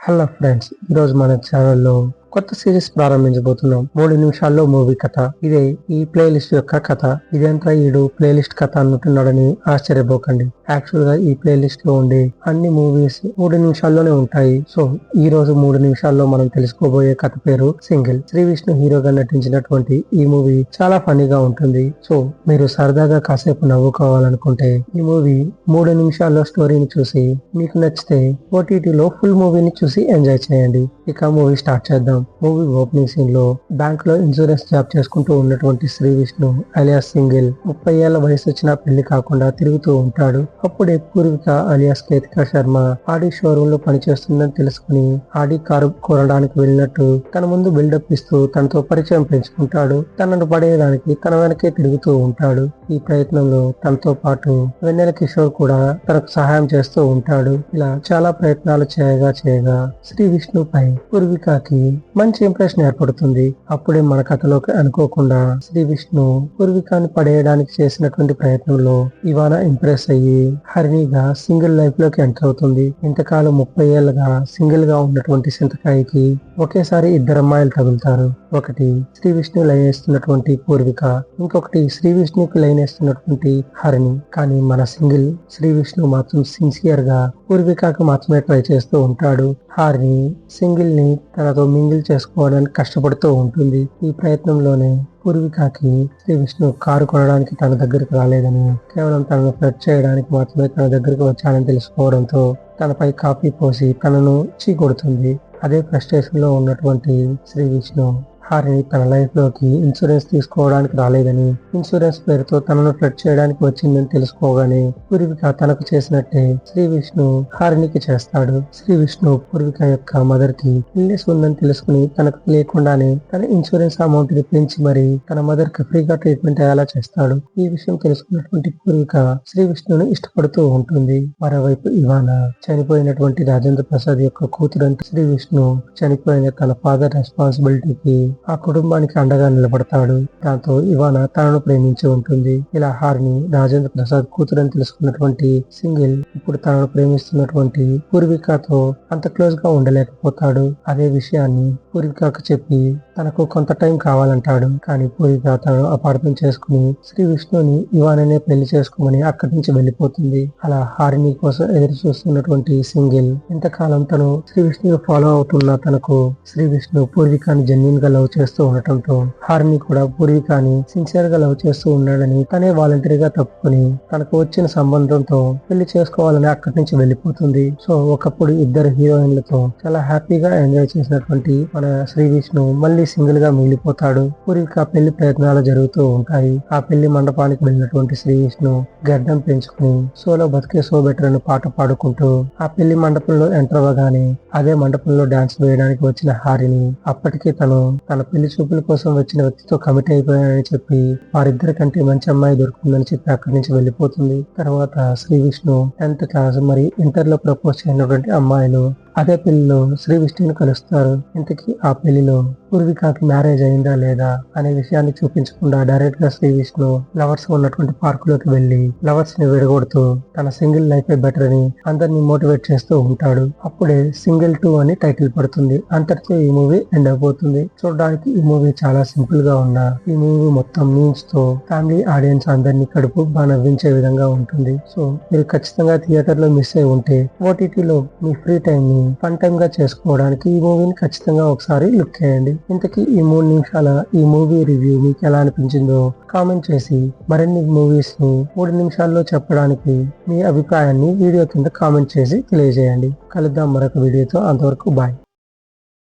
Hello friends ఈరోజు మన ఛానల్లో కొత్త సిరీస్ ప్రారంభించబోతున్నాం. మూడు నిమిషాల్లో మూవీ కథ. ఇదే ఈ ప్లేలిస్ట్ యొక్క కథ. ఇదంతా ఈడు ప్లేలిస్ట్ కథ అన్నట్టున్నాడని ఆశ్చర్యపోకండి. యాక్చువల్గా ఈ ప్లేలిస్ట్లో ఉండే అన్ని మూవీస్ మూడు నిమిషాల్లోనే ఉంటాయి. సో ఈ రోజు మూడు నిమిషాల్లో మనం తెలుసుకోబోయే కథ పేరు సింగిల్. శ్రీ విష్ణు హీరోగా నటించినటువంటి ఈ మూవీ చాలా ఫనీగా ఉంటుంది. సో మీరు సరదాగా కాసేపు నవ్వుకోవాలనుకుంటే ఈ మూవీ మూడు నిమిషాల్లో స్టోరీని చూసి మీకు నచ్చితే ఓటీటీలో ఫుల్ మూవీని చూసి ఎంజాయ్ చేయండి. ఇక మూవీ స్టార్ట్ చేద్దాం. మూవీ ఓపెనింగ్ సీన్లో బ్యాంక్లో ఇన్సూరెన్స్ జాబ్ చేసుకుంటూ ఉన్నటువంటి శ్రీ విష్ణు అలియాస్ సింగిల్ ముప్పై ఏళ్ళ వయసు వచ్చిన పెళ్ళి కాకుండా తిరుగుతూ ఉంటాడు. అప్పుడే పూర్విక అలియాస్ కేతికా శర్మ ఆడి షోరూమ్లో పనిచేస్తుందని తెలుసుకుని ఆడి కారు కోరడానికి వెళ్ళినట్టు తన ముందు బిల్డప్ ఇస్తూ తనతో పరిచయం పెంచుకుంటాడు. తనను పడేయడానికి తన వెనకే తిరుగుతూ ఉంటాడు. ఈ ప్రయత్నంలో తనతో పాటు వెన్నెల కిషోర్ కూడా తనకు సహాయం చేస్తూ ఉంటాడు. ఇలా చాలా ప్రయత్నాలు చేయగా చేయగా శ్రీ విష్ణుపై పూర్వికకి మంచి ఇంప్రెషన్ ఏర్పడుతుంది. అప్పుడే మన కథలోకి అనుకోకుండా శ్రీ విష్ణు పూర్వికాని పడేయడానికి చేసినటువంటి ప్రయత్నంలో ఇవాన ఇంప్రెస్ అయ్యి హరిణిగా సింగిల్ లైఫ్లోకి ఎంటర్ అవుతుంది. ఇంతకాలం ముప్పై ఏళ్ళగా సింగిల్గా ఉన్నటువంటి సింతకాయకి ఒకేసారి ఇద్దరు అమ్మాయిలు తగులుతారు. ఒకటి శ్రీ విష్ణు లైన్ వేస్తున్నటువంటి పూర్విక ఇంకొకటి శ్రీ విష్ణుకి లైన్ వేస్తున్నటువంటి హరిణి. కానీ మన సింగిల్ శ్రీ విష్ణు మాత్రం సిన్సియర్గా పూర్వికకు మాత్రమే ట్రై చేస్తూ ఉంటాడు. హరిణి సింగిల్ ని తనతో మింగిల్ చేసుకోవడానికి కష్టపడుతూ ఉంటుంది. ఈ ప్రయత్నంలోనే పూర్వికకి శ్రీ విష్ణు కారు కొనడానికి తన దగ్గరికి రాలేదని కేవలం తనను ఫ్లడ్ చేయడానికి మాత్రమే తన దగ్గరికి వచ్చానని తెలుసుకోవడంతో తనపై కాఫీ పోసి తనను చీకొడుతుంది. అదే ఫ్రస్ట్రేషన్లో ఉన్నటువంటి శ్రీ విష్ణు హరి తన లైఫ్లోకి ఇన్సూరెన్స్ తీసుకోవడానికి రాలేదని ఇన్సూరెన్స్ పేరుతో తనను ఫ్లడ్ చేయడానికి వచ్చిందని తెలుసుకోగానే పూర్విక తనకు చేసినట్టే శ్రీ విష్ణు హారినికి చేస్తాడు. శ్రీ విష్ణు పూర్విక యొక్క మదర్కి ఇల్నెస్ ఉందని తెలుసుకుని తనకు తెలియకుండానే తన ఇన్సూరెన్స్ అమౌంట్ని పెంచి మరి తన మదర్కి ఫ్రీగా ట్రీట్మెంట్ అయ్యేలా చేస్తాడు. ఈ విషయం తెలుసుకున్నటువంటి పూర్విక శ్రీ విష్ణుని ఇష్టపడుతూ ఉంటుంది. మరోవైపు ఇవాన చనిపోయినటువంటి రాజేంద్ర ప్రసాద్ యొక్క కూతురు శ్రీ విష్ణు చనిపోయిన తన ఫాదర్ రెస్పాన్సిబిలిటీకి ఆ కుటుంబానికి అండగా నిలబడతాడు. దాంతో ఇవాన తనను ప్రేమించి ఉంటుంది. ఇలా హారిని రాజేంద్ర ప్రసాద్ కూతురని తెలుసుకున్నటువంటి సింగిల్ ఇప్పుడు తనను ప్రేమిస్తున్నటువంటి పూర్వికతో అంత క్లోజ్గా ఉండలేకపోతాడు. అదే విషయాన్ని పూర్వికకు చెప్పి తనకు కొంత టైం కావాలంటాడు. కానీ పూర్విక తను అపార్థం చేసుకుని శ్రీ విష్ణుని ఇవాననే పెళ్ళి చేసుకోమని అక్కడి నుంచి వెళ్ళిపోతుంది. అలా హారిని కోసం ఎదురు చూస్తున్నటువంటి సింగిల్ ఇంతకాలం తను శ్రీ విష్ణుని ఫాలో అవుతున్న తనకు శ్రీ విష్ణు పూర్వికాని జెన్యున్గా లవ్ చేస్తూ ఉండటంతో హారిని కూడా పూర్వికాని సిన్సియర్గా లవ్ చేస్తూ ఉన్నాడని తనే వాలంటరీగా తప్పుకొని తనకు వచ్చిన సంబంధంతో పెళ్ళి చేసుకోవాలని అక్కడి నుంచి వెళ్ళిపోతుంది. సో ఒకప్పుడు ఇద్దరు హీరోయిన్లతో చాలా హ్యాపీగా ఎంజాయ్ చేసినటువంటి మన శ్రీ విష్ణు మళ్ళీ సింగిల్గా మిగిలిపోతాడు. పూర్విక పెళ్ళి ప్రయత్నాలు జరుగుతూ ఉంటాయి. ఆ పెళ్ళి మండపానికి వెళ్ళినటువంటి శ్రీ విష్ణు గడ్డం పెంచుకుని సోలో బతికే సో బెటర్ అని పాట పాడుకుంటూ ఆ పెళ్ళి మండపంలో ఎంటర్ అవ్వగానే అదే మండపంలో డాన్స్ వేయడానికి వచ్చిన హారిని అప్పటికే తను తన పెళ్ళి చూపుల కోసం వచ్చిన వ్యక్తితో కమిట్ అయిపోయానని చెప్పి వారిద్దరి కంటే మంచి అమ్మాయి దొరుకుతుందని చెప్పి అక్కడి నుంచి వెళ్ళిపోతుంది. తర్వాత శ్రీ విష్ణు టెన్త్ క్లాస్ మరి ఇంటర్లో ప్రపోజ్ చేయనటువంటి అమ్మాయిలు అదే పెళ్ళిలో శ్రీ విష్ణుని కలుస్తారు. ఇంతకీ ఆ పెళ్ళిలో పూర్వికాకి మ్యారేజ్ అయిందా లేదా అనే విషయాన్ని చూపించకుండా డైరెక్ట్గా శ్రీ విష్ణు లవర్స్ ఉన్నటువంటి పార్క్లోకి వెళ్ళి లవర్స్ని విడగొడుతూ తన సింగిల్ లైఫ్ బెటర్ అని అందరినీ మోటివేట్ చేస్తూ ఉంటాడు. అప్పుడే సింగిల్ టూ అని టైటిల్ పడుతుంది. అంతటితో ఈ మూవీ ఎండ్ అయిపోతుంది. చూడడానికి ఈ మూవీ చాలా సింపుల్గా ఉన్న ఈ మూవీ మొత్తం మీమ్స్తో ఫ్యామిలీ ఆడియన్స్ అందరినీ కడుపు బాగా నవ్వించే విధంగా ఉంటుంది. సో మీరు ఖచ్చితంగా థియేటర్లో మిస్ అయి ఉంటే ఓటీటీలో మీ ఫ్రీ టైం ని ఫన్ టైమ్గా చేసుకోవడానికి ఈ మూవీని ఖచ్చితంగా ఒకసారి లుక్ చేయండి. ఇంతకీ ఈ మూడు నిమిషాల ఈ మూవీ రివ్యూ మీకు ఎలా అనిపించిందో కామెంట్ చేసి మరిన్ని మూవీస్ని మూడు నిమిషాల్లో చెప్పడానికి మీ అభిప్రాయాన్ని వీడియో కింద కామెంట్ చేసి తెలియజేయండి. కలుద్దాం మరొక వీడియోతో అంతవరకు బాయ్